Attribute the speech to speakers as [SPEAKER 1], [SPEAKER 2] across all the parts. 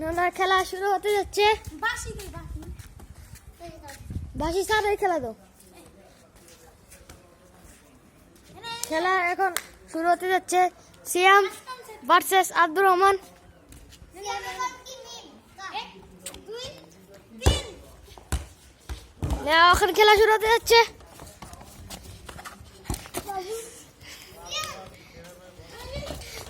[SPEAKER 1] নোনার খেলা শুরু হতে যাচ্ছে। বাসি সারের খেলা তো খেলা এখন শুরু হতে যাচ্ছে। সিয়াম ভার্সেস আব্দুর রহমান। এখন খেলা শুরু হতে যাচ্ছে সিয়াম সিয়াম এখন শট দিতে যাচ্ছে সিয়াম এই জায়গায় বলা লেগে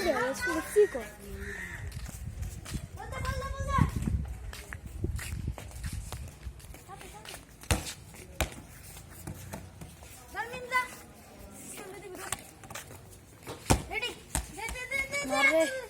[SPEAKER 1] Cadê? Ela se fica psico. Volta, volta, volta. Dorme, Ready? Ready, ready, ready.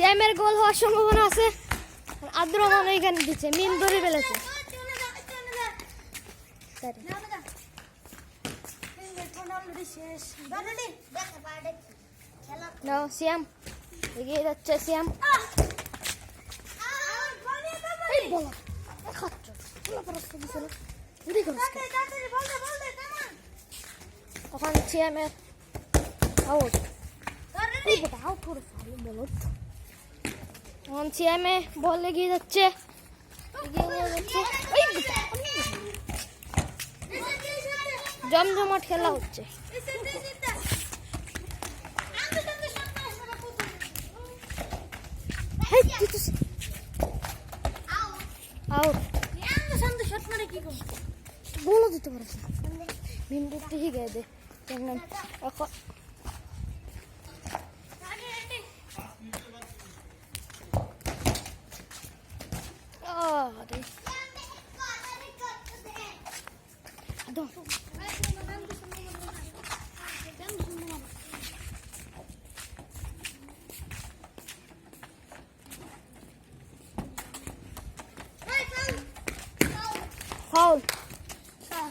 [SPEAKER 1] সিয়ামের গোল হওয়ার সম্ভাবনা আছে। আব্দুর রহমান এখানে দিচ্ছে, মিম ধরে ফেলেছে। যাচ্ছে, সিয়াম। এই খাচ্ছ। বলো পরস্ত দিছে না। এদিকে করছ কেন? তখন সিয়ামের আউট আউট করে। এখন বল এগিয়ে যাচ্ছে। জমজমাট খেলা হচ্ছে। বলো দিতে মিম দেখতে শিখে দে। এখন cordas. Adoro. Hold. Hold.